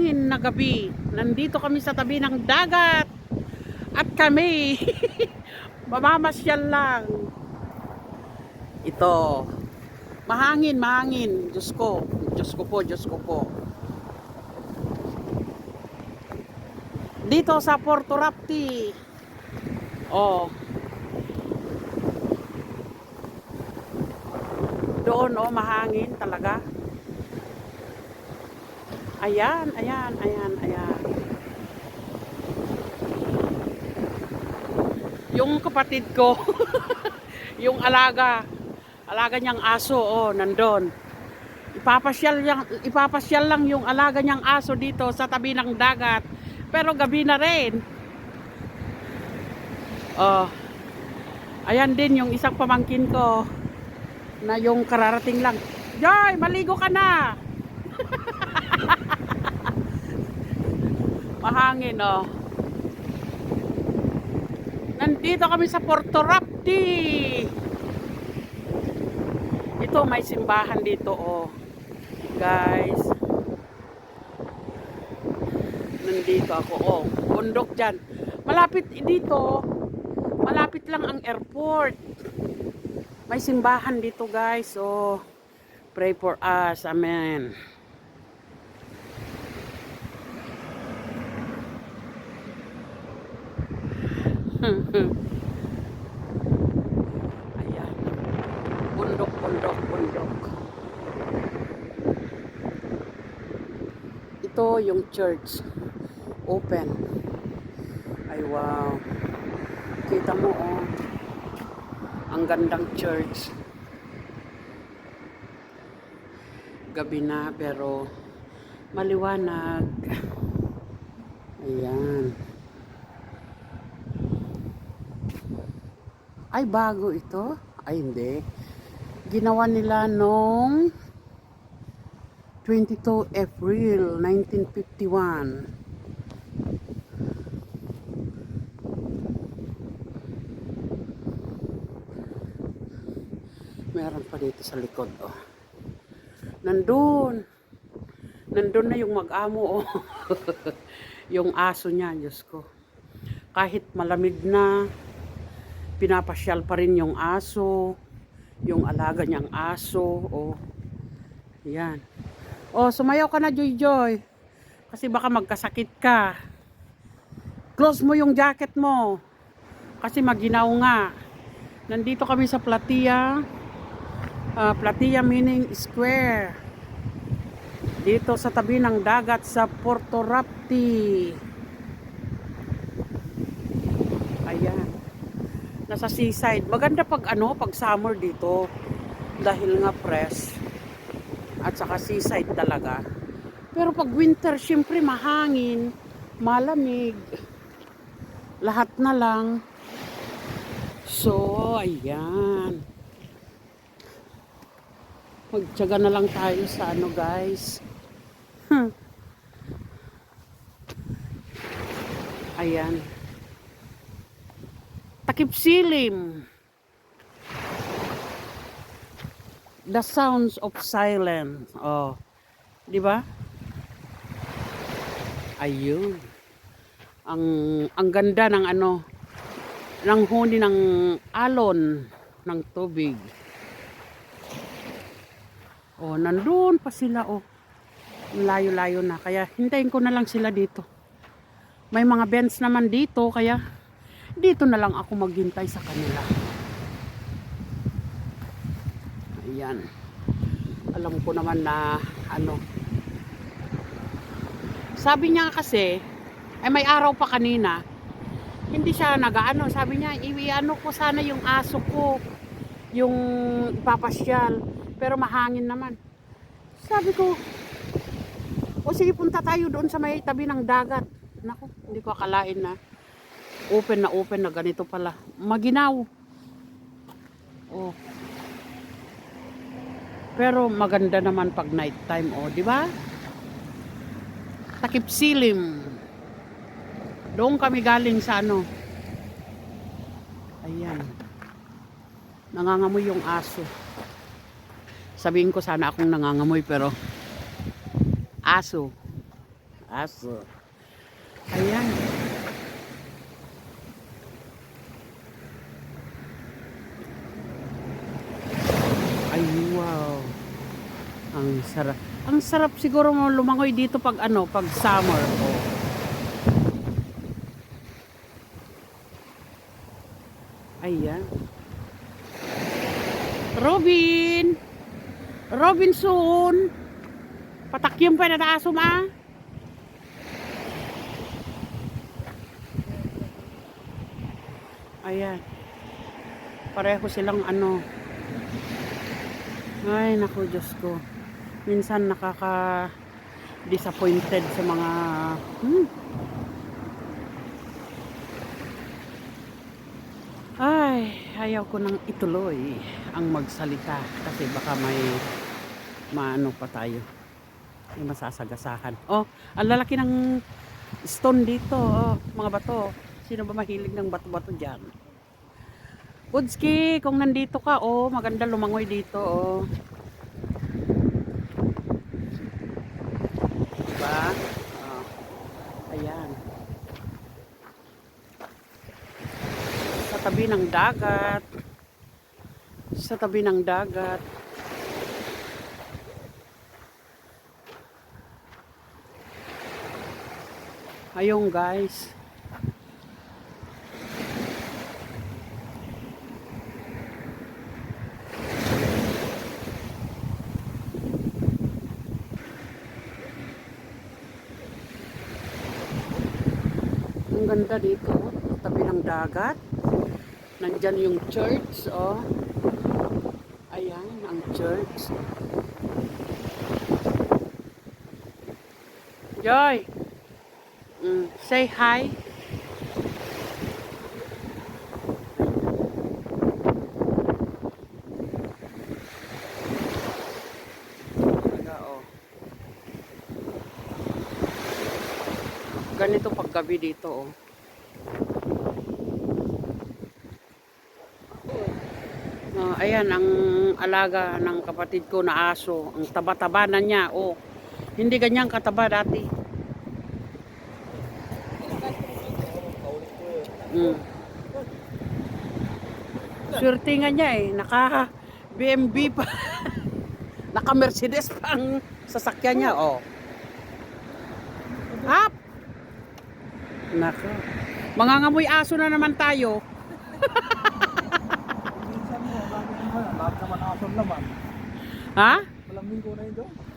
Mahangin na gabi. Nandito kami sa tabi ng dagat. At kami, mamamasyal lang. Ito. Mahangin, mahangin. Diyos ko. Diyos ko po, Diyos ko po. Dito sa Porto Rapti. Oh. Doon, oh, mahangin talaga. Ayan, ayan, ayan, ayan. Yung kapatid ko, yung alaga, alaga niyang aso, oh, nandun. Ipapasyal, yang, ipapasyal lang yung alaga niyang aso dito sa tabi ng dagat. Pero gabi na rin. Oh. Ayan din yung isang pamangkin ko na yung kararating lang. Joy, maligo ka na. Mahangin, oh. Nandito kami sa Porto Rapti. Ito, may simbahan dito, oh. Guys. Nandito ako, oh. Bundok dyan. Malapit dito, malapit lang ang airport. May simbahan dito guys. So, pray for us. Amen. Ayan. Bundok, bundok, bundok. Ito yung church. Open. Ay wow. Kita mo oh. Ang gandang church. Gabi na pero maliwanag. Ayan. Ay, bago ito? Ay, hindi. Ginawa nila nung 22 April 1951. Meron pa dito sa likod, oh. Nandun. Nandun na yung mag-amo, oh. yung aso niya, Diyos ko. Kahit malamig na, pinapasyal pa rin yung aso, yung alaga niyang aso, oh. Yan. Oh, sumayaw ka na, Joy Joy. Kasi baka magkasakit ka. Close mo yung jacket mo. Kasi maginaw nga. Nandito kami sa Platia. Ah, Platia meaning square. Dito sa tabi ng dagat sa Porto Rapti. Ayan. Nasa seaside. Maganda pag ano, pag summer dito. Dahil nga press. At saka seaside talaga. Pero pag winter, syempre mahangin, malamig. Lahat na lang. So, ayan. Magtyaga na lang tayo sa ano guys. Hmm. Ayan. Takip silim. The sounds of silence. Oh. 'Di ba? Ayun. Ang ang ganda ng ano ng huni ng alon ng tubig. Oh, nandun pa sila oh. Layo-layo na kaya hintayin ko na lang sila dito. May mga bench naman dito kaya dito na lang ako maghintay sa kanila. Ayan. Alam ko naman na ano. Sabi niya kasi, ay may araw pa kanina, hindi siya nagaano. Sabi niya, iwi-ano ko sana yung aso ko, yung ipapasyal. Pero mahangin naman. Sabi ko, o sige punta tayo doon sa may tabi ng dagat. Naku, hindi ko akalain na open na open na ganito pala. Maginaw. Oh. Pero maganda naman pag night time, oh, di ba? Takip silim. Doon kami galing sa ano. Ayan. Nangangamoy yung aso. Sabihin ko sana akong nangangamoy pero aso. Aso. Ayan. Ay, wow. Ang sarap. Ang sarap siguro mo lumangoy dito pag ano, pag summer. Oh. Ayan. Robin! Robinson! Patakyong pa na taaso ma? Ayan. Pareho silang ano. Ay, naku, Diyos ko. Minsan nakaka disappointed sa mga hmm. Ay, ayaw ko nang ituloy ang magsalita kasi baka may maano pa tayo. May masasagasahan. Oh, ang lalaki ng stone dito. Oh, mga bato. Sino ba mahilig ng bato-bato dyan? Budski, kung nandito ka, oh, maganda lumangoy dito, oh. Diba? Oh. Ayan. Sa tabi ng dagat. Sa tabi ng dagat. Ayun guys. Ang ganda dito, oh. tabi ng dagat. Nandyan yung church, oh. Ayan, ang church. Joy! Mm, say hi. Oh. Ganito paggabi dito, oh. Ayan, ang alaga ng kapatid ko na aso. Ang taba-taba na niya, oh. Hindi ganyan kataba dati. Mm. Swerte nga niya eh. Naka BMB pa. Naka Mercedes pa ang sasakyan niya. Oh. Hap! Nako. Mangangamoy aso na naman tayo. Minsan mo, lagi naman, lahat naman aso naman. Ha? Malamig ko na yun doon.